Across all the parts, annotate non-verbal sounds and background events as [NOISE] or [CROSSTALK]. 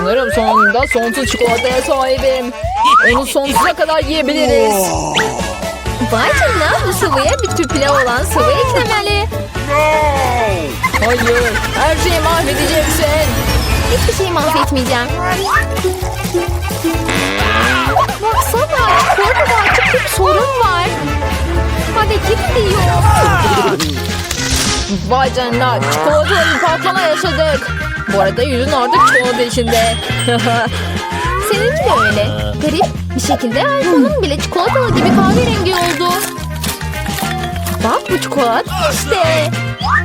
Sanırım sonunda sonsuz çikolataya sahibim. Onu sonsuza kadar yiyebiliriz. Vay canına bu sıvıya bir tür pilav olan sıvı eklemeli. Hayır, her şeyi mahvedeceksin. Hiçbir şeyi mahvetmeyeceğim. Baksana çikolatada açık bir sorun var. Hareket ediyor. Vay canına, çikolatalı patlama yaşadık. Bu arada yüzün artık çikolata içinde. [LAUGHS] Seninki de öyle. Garip bir şekilde iPhone'un bile çikolatalı gibi kahverengi oldu. Bak bu çikolata işte.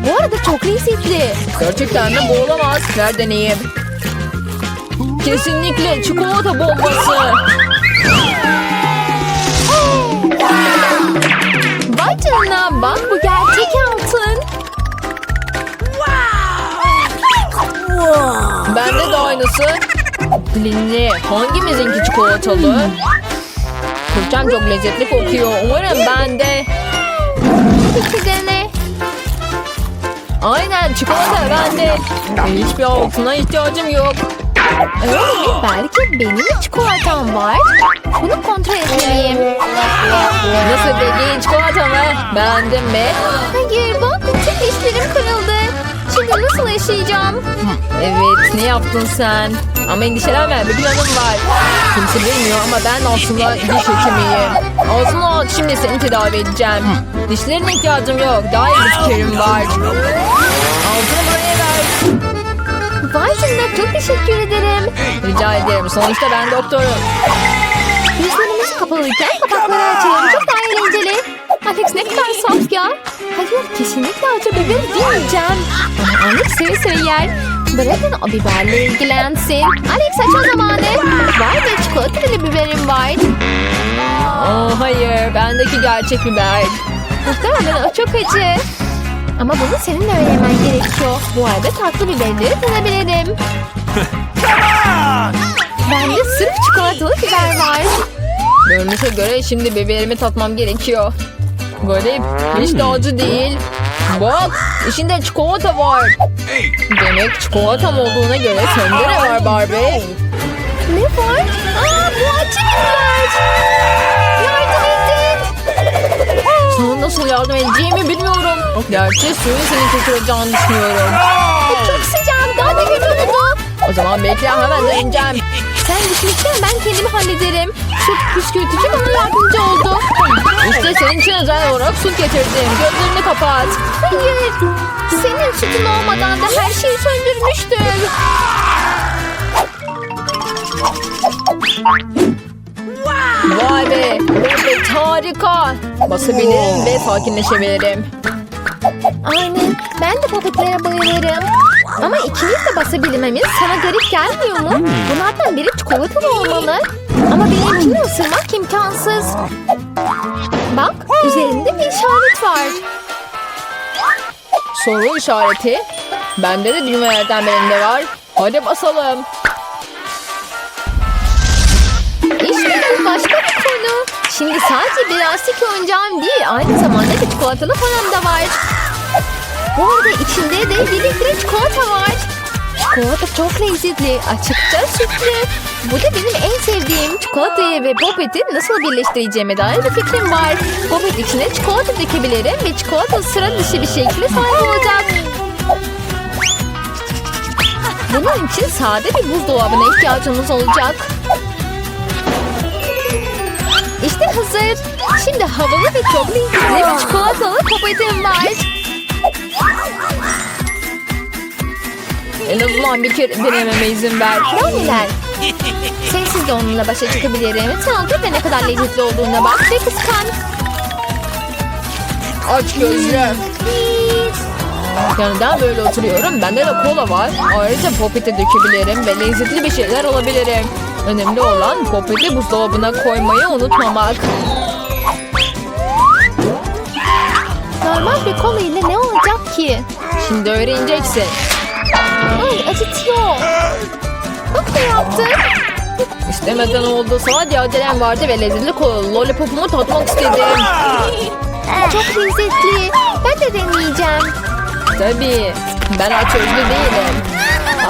Bu arada çok lezzetli. Gerçekten de bu olamaz. Ver deneyeyim. Kesinlikle çikolata bombası. Vay canına bak bu gerçek altın. Bende de aynısı. Linli, hangimizinki çikolatalı? Fırçam çok lezzetli kokuyor. Umarım bende. Peki dene. Aynen çikolata bende. Hiçbir altına ihtiyacım yok. Öyle? Belki benim de çikolatam var. Bunu kontrol etmeliyim. Nasıl peki çikolata mı? Beğendin mi? Hayır bak tüm dişlerim kırıldı. Şimdi nasıl yaşayacağım? Evet ne yaptın sen? Ama endişelenme bir planım var. Kimse bilmiyor ama ben aslında diş hekimiyim. Aslında şimdi seni tedavi edeceğim. Dişlerine ihtiyacım yok. Daha iyi bir fikrim var. Altını buraya ver. Vay canına çok teşekkür ederim. Rica ederim. Sonuçta ben doktorum. Gözlerimiz kapalıyken kapakları açalım. Çok daha eğlenceli. Alex ne kadar saf ya. Hayır kesinlikle acı biber demeyeceğim. Ama Alex seve seve yer. Bırakın o biberle ilgilensin. Alex açma zamanı. Vay be çikolatalı biberim var. Oh hayır. Bendeki gerçek biber. Muhtemelen o çok acı. Ama bunu senin öğrenmen gerekiyor. Bu arada tatlı biberleri tadabilirim. [LAUGHS] Bende sırf çikolatalı biber var. Görünüşe göre şimdi biberimi tatmam gerekiyor. Garip. Hiç de acı değil. Bak içinde çikolata var. Demek çikolatam olduğuna göre sende ne var Barbie? Ne var? Aa bu biber. Yardım edin. Sana nasıl yardım edeceğimi bilmiyorum. Gerçi suyun seni kurtaracağını düşünüyorum. Çok sıcak. Daha da kötü oldu. O zaman bekle hemen döneceğim. Sen düşünürken ben kendimi hallederim. Süt püskürtücü bana yardımcı oldu. İşte senin için özel olarak su getirdim. Gözlerini kapat. Hayır. Senin sütün olmadan da her şeyi söndürmüştüm. Vay be. Evet harika. Basabilirim ve sakinleşebilirim. Aynen. Ben de papetlere bayılırım. Ama ikimiz de basabilmemiz sana garip gelmiyor mu? Bunlardan biri çikolatalı olmalı. Ama benimkini ısırmak imkansız. Bak üzerinde bir işaret var. Soru işareti. Bende de düğmelerden birinde var. Hadi basalım. İşte bu başka bir konu. Şimdi sadece bir lastik oyuncağım değil, aynı zamanda bir çikolatalı falan da var. Bu arada içinde de bir litre çikolata var. Çikolata çok lezzetli, açıkça sütlü. Bu da benim en sevdiğim çikolatayı ve popeti nasıl birleştireceğime dair bir fikrim var. Popet içine çikolata dökebilirim ve çikolata sıra dışı bir şekilde sahip olacak. Bunun için sade bir buzdolabına ihtiyacımız olacak. İşte hazır. Şimdi havalı ve çok lezzetli bir çikolatalı popetim var. En azından bir kere denememe izin ver. Brownie'ler. [LAUGHS] Sensiz de onunla başa çıkabilirim. Sen otur ve ne kadar lezzetli olduğuna bak ve kıskan. Aç gözlü. Yanından böyle oturuyorum. Bende de kola var. Ayrıca popete dökebilirim ve lezzetli bir şeyler alabilirim. Önemli olan popeti buzdolabına koymayı unutmamak. Normal bir kola ile ne olacak ki? Şimdi öğreneceksin. Ay acıtıyor. Ne yaptın? İstemeden oldu. Sadece acelem vardı ve lezzetli lollipopumu tatmak istedim. Çok lezzetli. Ben de deneyeceğim. Tabii. Ben aç özlü değilim.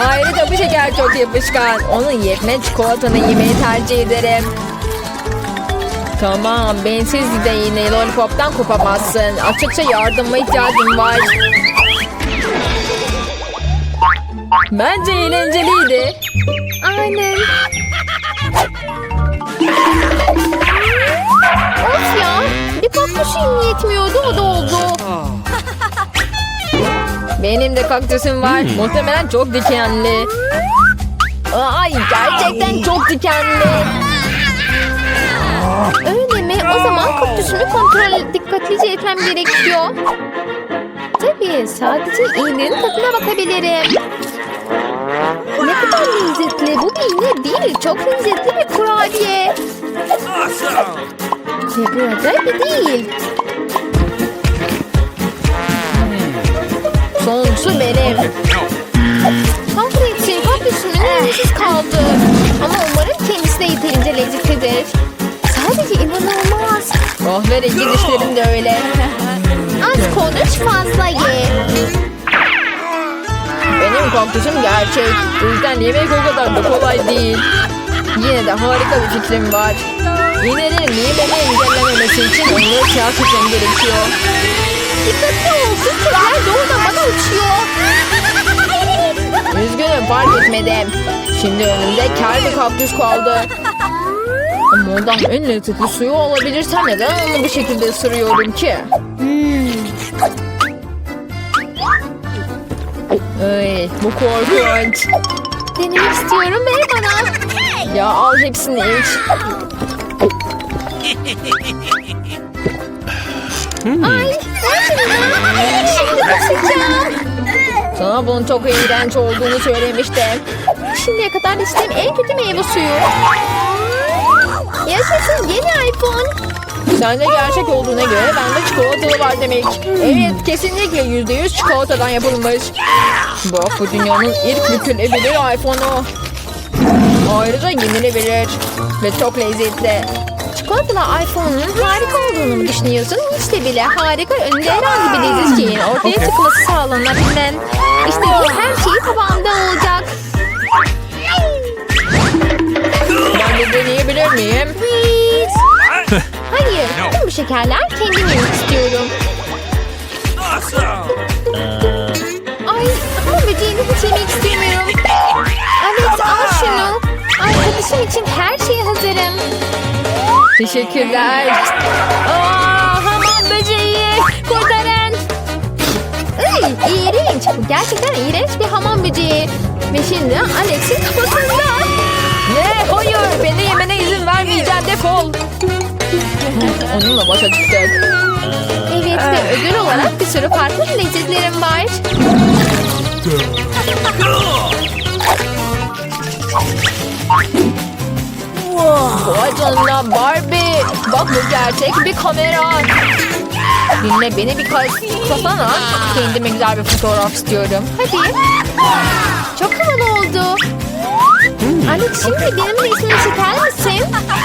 Ayrıca bu şeker çok yapışkan. Onun yerine çikolatanı yemeyi tercih ederim. Tamam, bensiz de yine lollipoptan kopamazsın. Açıkça yardıma ihtiyacım var. Bence eğlenceliydi. Aynen. Of ya. Bir kaktüsüm yetmiyordu o da oldu. Benim de kaktüsüm var. Muhtemelen çok dikenli. Ay gerçekten çok dikenli. Öyle mi? O zaman kaktüsümü kontrol dikkatlice etmem gerekiyor. Tabii sadece iğnenin tadına bakabilirim. Ne kadar lezzetli. Bu bir iğne değil. Çok lezzetli bir kurabiye. Ve burada bir değil. Sonuncusu benim. Kahretsin kaktüsümün lezzesiz kaldı. Ama umarım kendisi de yeterince lezzetlidir. Sadece inanılmaz. Kahverengi dişlerim de öyle. Az konuş fazla ye. Benim kaktüsüm gerçek. Bu yüzden yemek o kadar da kolay değil. Yine de harika bir fikrim var. İğnelerin yememi engellememesi için onları siyah tutmam gerekiyor. Dikkatli ol. Kırklar doğrudan bana uçuyor. Üzgünüm fark etmedim. Şimdi önümde kel bir kaktüs kaldı. Ama ondan en lezzetli suyu alabilirsem neden onu bu şekilde ısırıyorum ki? Ay, bu korkunç. Denemek istiyorum. Ver bana. Ya al hepsini iç. Ay. Şimdi kusacağım. Sana bunun çok iğrenç olduğunu söylemiştim. Şimdiye kadar içtiğim en kötü meyve suyu. Yaşasın yeni iPhone. Sende gerçek olduğuna göre bende çikolatalı var demek. Evet kesinlikle yüzde yüz çikolatadan yapılmış. Bak bu dünyanın ilk bükülebilir iPhone'u. Ayrıca yenilebilir ve çok lezzetli. Çikolatalı iPhone'un harika olduğunu mu düşünüyorsun? Hiç de bile harika önünde herhangi bir leziz şeyin ortaya çıkması sağlanabilen. İstediğin her şey tabağında olacak. Ben de deneyebilir miyim? Tüm bu şekerler kendim yemek istiyorum. Ay, ama böceğini hiç yemek istemiyorum. Alex al şunu. Arkadaşım için her şeye hazırım. Teşekkürler. Aa, hamam böceği. Kurtarın. Ay, iğrenç. Bu gerçekten iğrenç bir hamam böceği. Ve şimdi Alex'in kafasında. Ne? Hayır. Beni yemene izin vermeyeceğim. Defol. Onunla başa çıktık. Evet ve ödül olarak bir sürü farklı lezzetlerim var. Vay canına Barbie. Bak bu gerçek bir kamera. Dinle beni bir kasana. Kendime güzel bir fotoğraf istiyorum. Hadi. Çok havalı oldu. Alex şimdi benim resmimi çeker misin?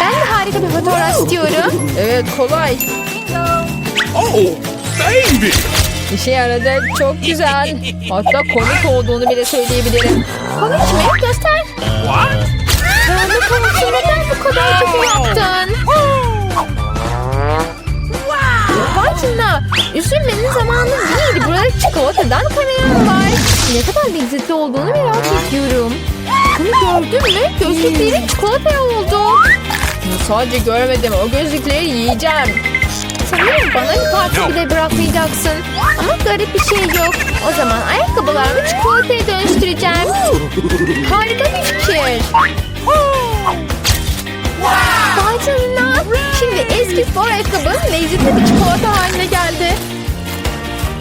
Ben de harika bir fotoğraf istiyorum. Evet kolay. Oh, baby! İşe yaradı. Çok güzel. Hatta komik olduğunu bile söyleyebilirim. Komik mi? Göster. What? Karanlık konusu neden bu kadar kötü yaptın? Canına. Üzülmenin zamanı değil. Burada çikolatadan kanayan var. Ne kadar lezzetli olduğunu merak ediyorum. Gördün mü? Gözlüklerin çikolataya oldu. Sadece görmedim. O gözlükleri yiyeceğim. Sanırım bana bir parça bile bırakmayacaksın. Ama garip bir şey yok. O zaman ayakkabılarımı çikolataya dönüştüreceğim. Harika bir fikir. Vay canına. Şimdi eski spor ayakkabım lezzetli bir çikolata haline geldi.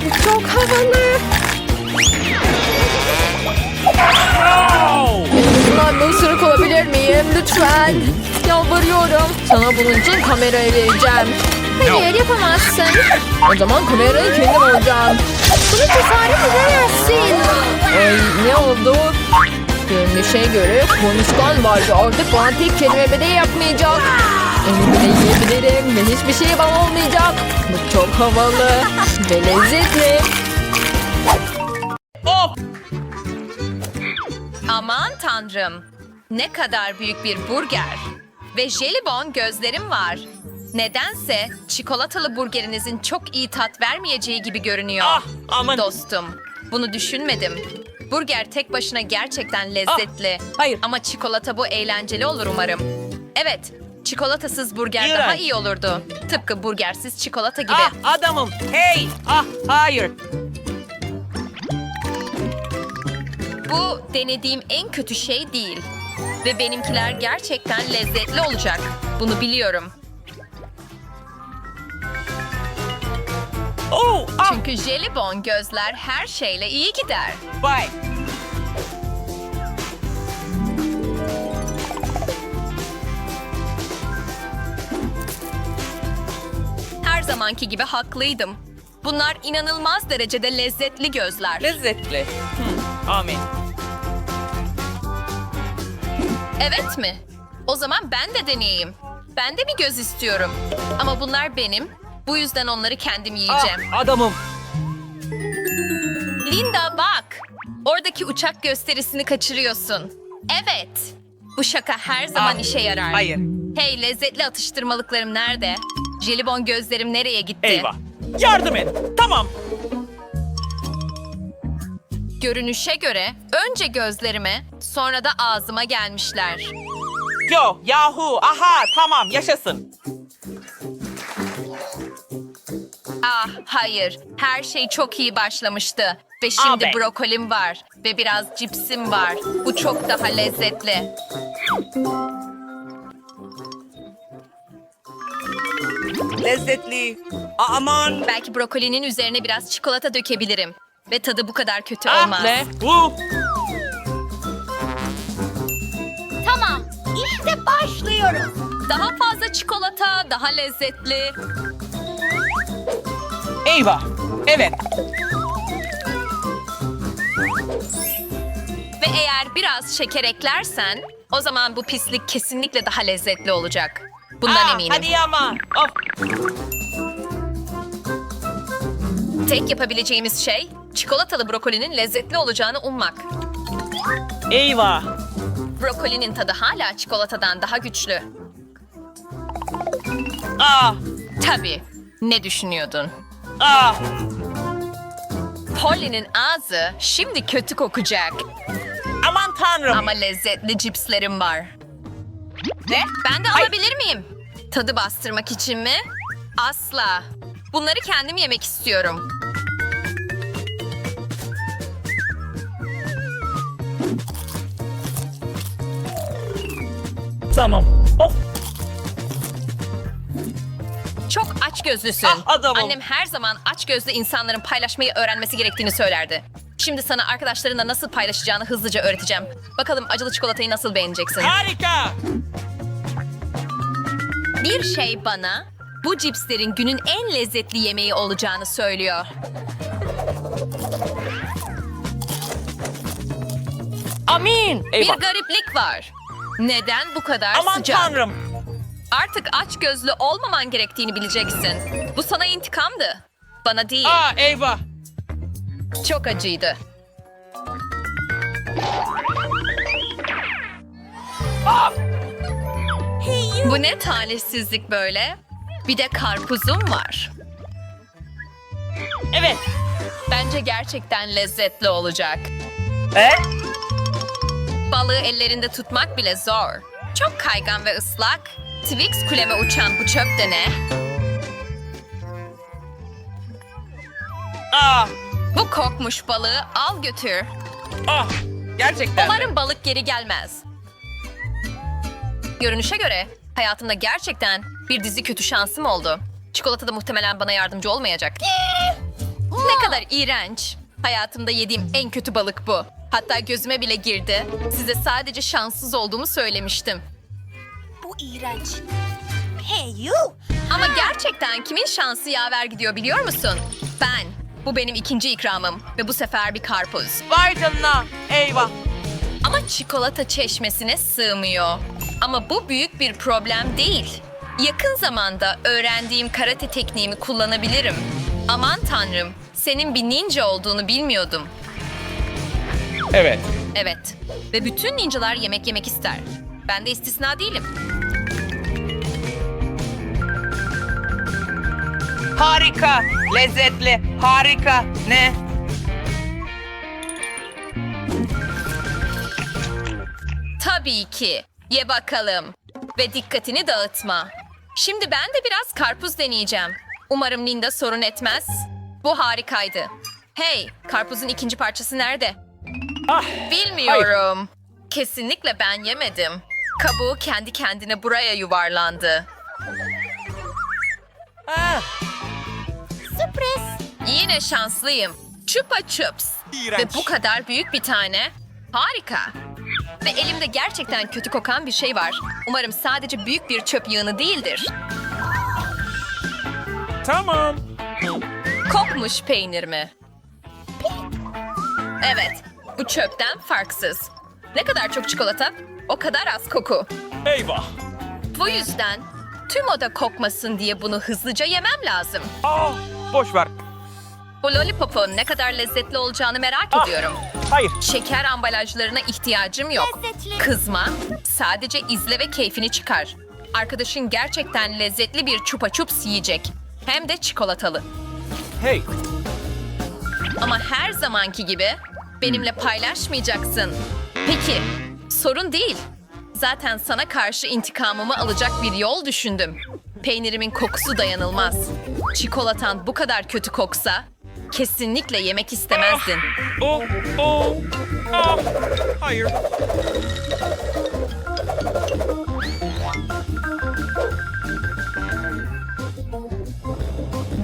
Bu çok havalı. Lütfen. Yalvarıyorum. Sana bunun için kamerayı vereceğim. Hayır yapamazsın. O zaman kamerayı kendim alacağım. Bunu cesaret edemezsin. Ay ne oldu? Görünüşe göre konuşkan vardı. Artık bana tek kelime bile yapmayacak. Bile yiyebilirim ve hiçbir şey bana olmayacak. Bu çok havalı ve lezzetli. tanrım. Ne kadar büyük bir burger. Ve jelibon gözlerim var. Nedense çikolatalı burgerinizin çok iyi tat vermeyeceği gibi görünüyor. Ah, aman. Dostum, bunu düşünmedim. Burger tek başına gerçekten lezzetli. Ah, hayır. Ama çikolata bu eğlenceli olur umarım. Evet, çikolatasız burger İğrenç. daha iyi olurdu. Tıpkı burgersiz çikolata gibi. Ah adamım. Hey. Ah hayır. Bu denediğim en kötü şey değil. Ve benimkiler gerçekten lezzetli olacak. Bunu biliyorum. Oh. Ah. Çünkü jelibon gözler her şeyle iyi gider. Vay. Her zamanki gibi haklıydım. Bunlar inanılmaz derecede lezzetli gözler. Lezzetli. Hmm. Amin. Evet mi? O zaman ben de deneyeyim. Ben de bir göz istiyorum. Ama bunlar benim. Bu yüzden onları kendim yiyeceğim. Ah adamım. Linda bak. Oradaki uçak gösterisini kaçırıyorsun. Evet. Bu şaka her zaman Ah, işe yarar. hayır. Hey lezzetli atıştırmalıklarım nerede? Jelibon gözlerim nereye gitti? Eyvah. Yardım et. Tamam. Görünüşe göre önce gözlerime sonra da ağzıma gelmişler. Yo yahu. Aha tamam yaşasın. Ah hayır her şey çok iyi başlamıştı. Ve şimdi Abi. brokolim var ve biraz cipsim var. Bu çok daha lezzetli. Lezzetli. Aman. Belki brokolinin üzerine biraz çikolata dökebilirim. Ve tadı bu kadar kötü Ah olmaz. ne? Uh. Tamam. İşte başlıyoruz. Daha fazla çikolata, daha lezzetli. Eyvah. Evet. Ve eğer biraz şeker eklersen o zaman bu pislik kesinlikle daha lezzetli olacak. Bundan Ah, eminim. Hadi ama. Of. Tek yapabileceğimiz şey çikolatalı brokolinin lezzetli olacağını ummak. Eyvah. Brokolinin tadı hala çikolatadan daha güçlü. Ah. Tabii. Ne düşünüyordun? Ah. Polly'nin ağzı şimdi kötü kokacak. Aman tanrım. Ama lezzetli cipslerim var. Ne? Ben de Ay. alabilir miyim? Tadı bastırmak için mi? Asla. Bunları kendim yemek istiyorum. Tamam. Of. Çok aç gözlüsün. Ah, adamım. Annem her zaman aç gözlü insanların paylaşmayı öğrenmesi gerektiğini söylerdi. Şimdi sana arkadaşlarınla nasıl paylaşacağını hızlıca öğreteceğim. Bakalım acılı çikolatayı nasıl beğeneceksin. Harika. Bir şey bana bu cipslerin günün en lezzetli yemeği olacağını söylüyor. Amin. Bir Eyvah. gariplik var. Neden bu kadar Aman sıcak? tanrım. Artık aç gözlü olmaman gerektiğini bileceksin. Bu sana intikamdı. Bana değil. Ah eyvah. Çok acıydı. Bu ne talihsizlik böyle? Bir de karpuzum var. Evet. Bence gerçekten lezzetli olacak. E? Balığı ellerinde tutmak bile zor. Çok kaygan ve ıslak. Twix kuleme uçan bu çöp de ne? Ah. Bu kokmuş balığı al götür. Ah. Gerçekten. mi? Umarım balık geri gelmez. Görünüşe göre hayatımda gerçekten bir dizi kötü şansım oldu. Çikolata da muhtemelen bana yardımcı olmayacak. ne kadar iğrenç. Hayatımda yediğim en kötü balık bu. Hatta gözüme bile girdi. Size sadece şanssız olduğumu söylemiştim. Bu iğrenç. Hey you. Ama gerçekten kimin şansı yaver gidiyor biliyor musun? Ben. Bu benim ikinci ikramım ve bu sefer bir karpuz. Vay canına. Eyvah. Ama çikolata çeşmesine sığmıyor. Ama bu büyük bir problem değil. Yakın zamanda öğrendiğim karate tekniğimi kullanabilirim. Aman tanrım, senin bir ninja olduğunu bilmiyordum. Evet. Evet. Ve bütün ninjalar yemek yemek ister. Ben de istisna değilim. Harika, lezzetli, harika. Ne? Tabii ki. Ye bakalım. Ve dikkatini dağıtma. Şimdi ben de biraz karpuz deneyeceğim. Umarım Linda sorun etmez. Bu harikaydı. Hey, karpuzun ikinci parçası nerede? Bilmiyorum. Kesinlikle ben yemedim. Kabuğu kendi kendine buraya yuvarlandı. Ah, Yine şanslıyım. Chupa Chups. İğrenç. Ve bu kadar büyük bir tane. Harika. Ve elimde gerçekten kötü kokan bir şey var. Umarım sadece büyük bir çöp yığını değildir. Tamam. Kokmuş peynir mi? Evet, bu çöpten farksız. Ne kadar çok çikolata, o kadar az koku. Eyvah. Bu yüzden tüm oda kokmasın diye bunu hızlıca yemem lazım. Aa, boş ver. Bu lollipopun ne kadar lezzetli olacağını merak Ah. ediyorum. Hayır. Şeker ambalajlarına ihtiyacım yok. Kızma, sadece izle ve keyfini çıkar. Arkadaşın gerçekten lezzetli bir chupa chups yiyecek. Hem de çikolatalı. Hey. Ama her zamanki gibi benimle paylaşmayacaksın. Peki, sorun değil. Zaten sana karşı intikamımı alacak bir yol düşündüm. Peynirimin kokusu dayanılmaz. Çikolatan bu kadar kötü koksa kesinlikle yemek istemezdin. Oh, oh. Ah, hayır.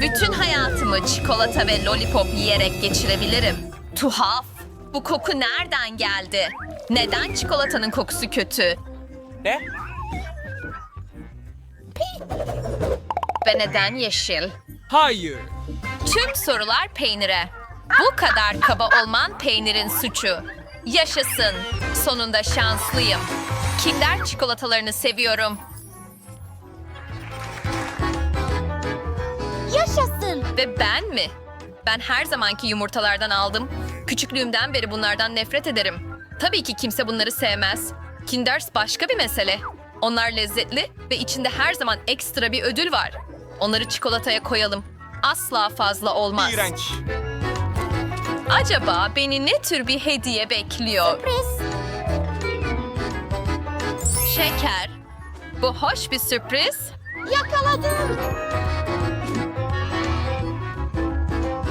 Bütün hayatımı çikolata ve lollipop yiyerek geçirebilirim. Tuhaf. Bu koku nereden geldi? Neden çikolatanın kokusu kötü? ne? Ve neden yeşil? Hayır. Tüm sorular peynire. Bu kadar kaba olman peynirin suçu. Yaşasın. Sonunda şanslıyım. Kinder çikolatalarını seviyorum. Yaşasın. Ve ben mi? Ben her zamanki yumurtalardan aldım. Küçüklüğümden beri bunlardan nefret ederim. Tabii ki kimse bunları sevmez. Kinders başka bir mesele. Onlar lezzetli ve içinde her zaman ekstra bir ödül var. Onları çikolataya koyalım. Asla fazla olmaz. İğrenç. Acaba beni ne tür bir hediye bekliyor? Şeker. Bu hoş bir sürpriz. Yakaladım.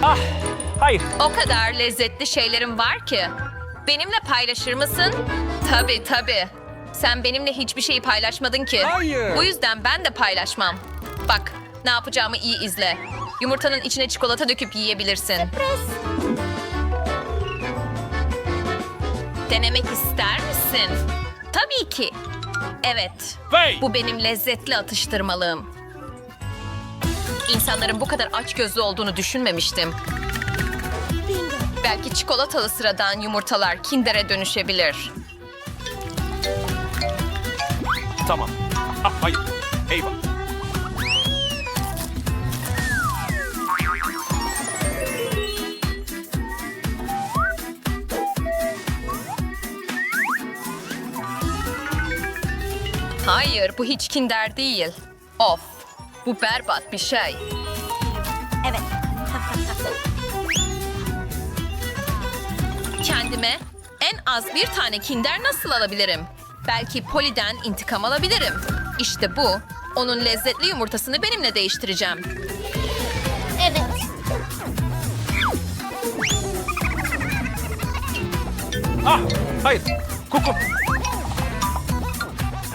Ah, hayır. O kadar lezzetli şeylerim var ki. Benimle paylaşır mısın? Tabii tabii. Sen benimle hiçbir şeyi paylaşmadın ki. Hayır. Bu yüzden ben de paylaşmam. Bak, ne yapacağımı iyi izle. Yumurtanın içine çikolata döküp yiyebilirsin. Denemek ister misin? Tabii ki. Evet. Hey. Bu benim lezzetli atıştırmalığım. İnsanların bu kadar açgözlü olduğunu düşünmemiştim. Belki çikolatalı sıradan yumurtalar kindere dönüşebilir. Tamam. Ah, hayır. Eyvah. Hayır, bu hiç kinder değil. Of, bu berbat bir şey. Kendime en az bir tane kinder nasıl alabilirim? Belki Poli'den intikam alabilirim. İşte bu. Onun lezzetli yumurtasını benimle değiştireceğim. Evet. Ah, hayır. Koku.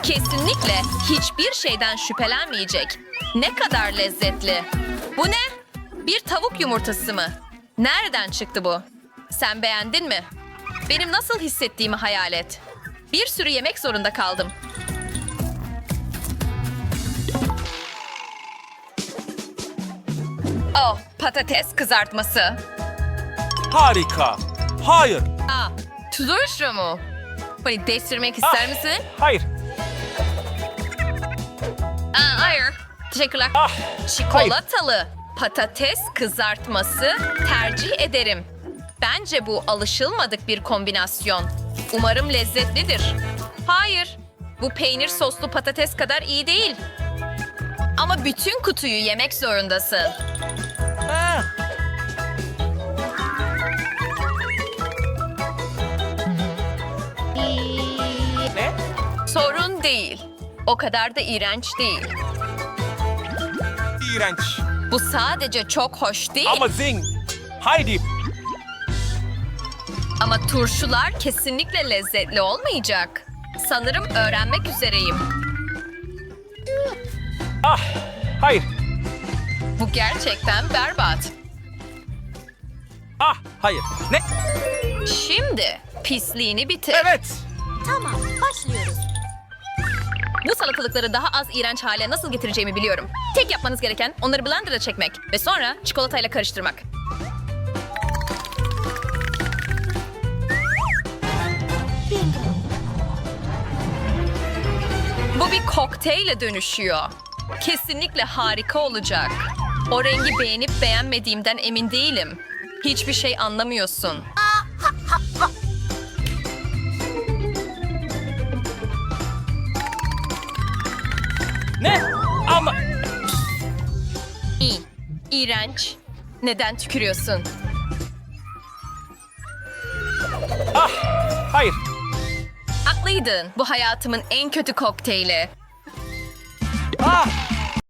Kesinlikle hiçbir şeyden şüphelenmeyecek. Ne kadar lezzetli. Bu ne? Bir tavuk yumurtası mı? Nereden çıktı bu? Sen beğendin mi? Benim nasıl hissettiğimi hayal et. Bir sürü yemek zorunda kaldım. Oh, patates kızartması. Harika. Hayır. Aa, turşu mu? Bunu değiştirmek ister Ah. misin? Hayır. Aa, hayır. Teşekkürler. Ah, Çikolatalı patates kızartması tercih ederim. Bence bu alışılmadık bir kombinasyon. Umarım lezzetlidir. Hayır, bu peynir soslu patates kadar iyi değil. Ama bütün kutuyu yemek zorundasın. Ah, ne? Sorun değil. O kadar da iğrenç değil. İğrenç. Bu sadece çok hoş değil. Ama zing. Haydi. Ama turşular kesinlikle lezzetli olmayacak. Sanırım öğrenmek üzereyim. Ah, hayır. Bu gerçekten berbat. Ah, hayır. Ne? Şimdi pisliğini bitir. Evet. Bu salatalıkları daha az iğrenç hale nasıl getireceğimi biliyorum. Tek yapmanız gereken onları blenderda çekmek ve sonra çikolatayla karıştırmak. Bu bir kokteyle dönüşüyor. Kesinlikle harika olacak. O rengi beğenip beğenmediğimden emin değilim. Hiçbir şey anlamıyorsun. Ne? Ama... İyi. İğrenç. Neden tükürüyorsun? Ah, hayır. Haklıydın. Bu hayatımın en kötü kokteyli.